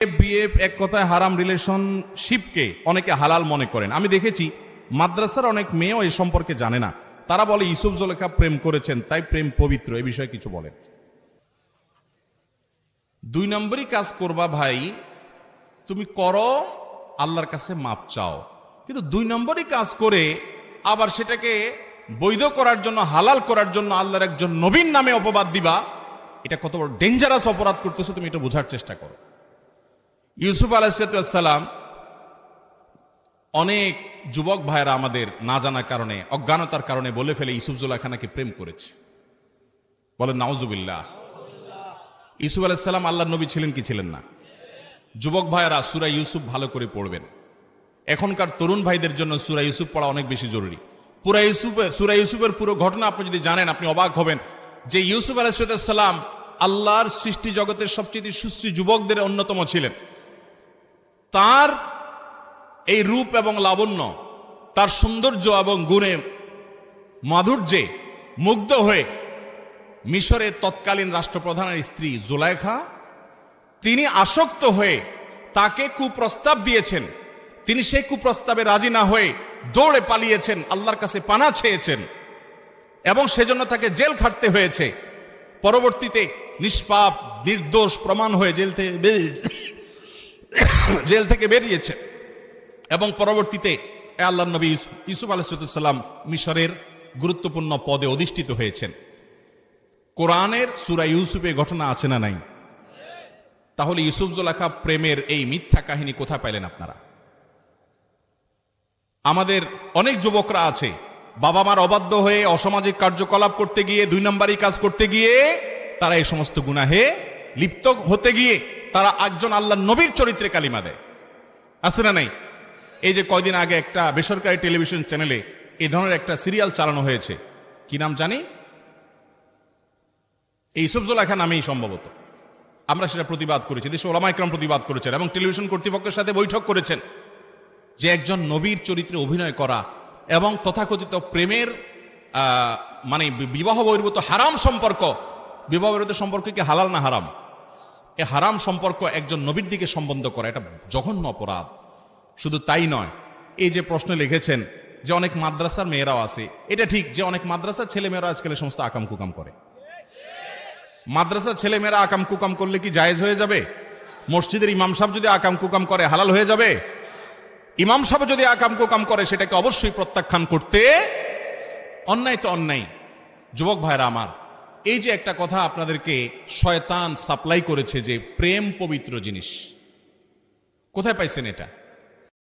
বিয়ে এক কথায় হারাম রিলেশনশিপকে অনেকে হালাল মনে করেন। আমি দেখেছি মাদ্রাসার অনেক মেয়েও এ সম্পর্কে জানে না। তারা বলে ইসুফ জলেখা প্রেম করেছেন, তাই প্রেম পবিত্র। এ বিষয়ে কিছু বলেন। দুই নম্বরই কাজ করবা ভাই, তুমি করো, আল্লাহর কাছে মাপ চাও। কিন্তু দুই নম্বরই কাজ করে আবার সেটাকে বৈধ করার জন্য, হালাল করার জন্য আল্লাহর একজন নবীন নামে অপবাদ দিবা, এটা কত বড় ডেঞ্জারাস অপরাধ করতেছো তুমি এটা বোঝার চেষ্টা করো। ইউসুফ আলাইসালাম অনেক যুবক ভাইয়েরা আমাদের না জানার কারণে, অজ্ঞানতার কারণে বলে ফেলে ইউসুফ জুলাখানাকে প্রেম করেছে। বলে নাউজুবিল্লাহ। ইউসুফ আলাইসাল্লাম আল্লাহ নবী ছিলেন কি ছিলেন না? যুবক ভাইয়েরা, সুরা ইউসুফ ভালো করে পড়বেন। এখনকার তরুণ ভাইদের জন্য সুরা ইউসুফ পড়া অনেক বেশি জরুরি। পুরা ইউসুফে, সুরা ইউসুফের পুরো ঘটনা আপনি যদি জানেন, আপনি অবাক হবেন যে ইউসুফ আলাইসাল্লাম আল্লাহর সৃষ্টি জগতের সবচেয়ে সুশ্রী যুবকদের অন্যতম ছিলেন। তার এই রূপ এবং লাবণ্য, তার সৌন্দর্য এবং গুণে মাধুর্যে মুগ্ধ হয়ে মিশরের তৎকালীন রাষ্ট্রপ্রধানের স্ত্রী জুলাইখা, তিনি আসক্ত হয়ে তাকে কুপ্রস্তাব দিয়েছেন। তিনি সেই কুপ্রস্তাবে রাজি না হয়ে দৌড়ে পালিয়েছেন, আল্লাহর কাছে পানা চেয়েছেন এবং সেজন্য তাকে জেল খাটতে হয়েছে। পরবর্তীতে নিষ্পাপ, নির্দোষ, প্রমাণ হয়ে জেল থেকে বেরিয়ে জেল থেকে বেরিয়েছে। এবং পরবর্তীতে আল্লাহ নবী ইসুফ আলাইসাল্লাম মিশরের গুরুত্বপূর্ণ পদে অধিষ্ঠিত হয়েছেন। কোরআনের সুরা ইউসুফে ঘটনা আছে না নাই? তাহলে ইউসুফ জোলাখা প্রেমের এই মিথ্যা কাহিনী কোথায় পাইলেন আপনারা? আমাদের অনেক যুবকরা আছে বাবা মার অবাধ্য হয়ে অসামাজিক কার্যকলাপ করতে গিয়ে, দুই নম্বরই কাজ করতে গিয়ে তারা এই সমস্ত গুনাহে লিপ্ত হতে গিয়ে তারা একজন আল্লাহ নবীর চরিত্রে কালিমা দেয়। আছে না নাই? এই যে কয়দিন আগে একটা বেসরকারি টেলিভিশন চ্যানেলে এই ধরনের একটা সিরিয়াল চালানো হয়েছে। কি নাম জানি? এই ইসুফজোলাখা নামেই সম্ভবত। আমরা সেটা প্রতিবাদ করেছি, দেশে ওলামাইক্রম প্রতিবাদ করেছেন এবং টেলিভিশন কর্তৃপক্ষের সাথে বৈঠক করেছেন যে একজন নবীর চরিত্রে অভিনয় করা এবং তথাকথিত প্রেমের মানে বিবাহ বহির্ভূত হারাম সম্পর্ক, বিবাহ বহির্ভূত সম্পর্ক কি হালাল না হারাম? এ হারাম সম্পর্ক একজন নবীর দিকে সম্বন্ধ করা, এটা জঘন্য অপরাধ। শুধু তাই নয়, এই যে প্রশ্ন লিখেছেন যে অনেক মাদ্রাসার মেয়েরাও আছে, এটা ঠিক যে অনেক মাদ্রাসার ছেলে মেয়েরা আজকাল সমস্ত আকাম কুকাম করে। মাদ্রাসার ছেলে মেয়েরা আকাম কুকাম করলে কি জায়েজ হয়ে যাবে? মসজিদের ইমাম সাহেব যদি আকাম কুকাম করে, হালাল হয়ে যাবে? ইমাম সাহেব যদি আকাম কুকাম করে, সেটাকে অবশ্যই প্রত্যাখ্যান করতে অন্যায় তো অন্যায়। যুবক ভাইরা আমার এই যে একটা কথা আপনাদেরকে শয়তান সাপ্লাই করেছে যে প্রেম পবিত্র জিনিস, কোথায় পাইছেন এটা?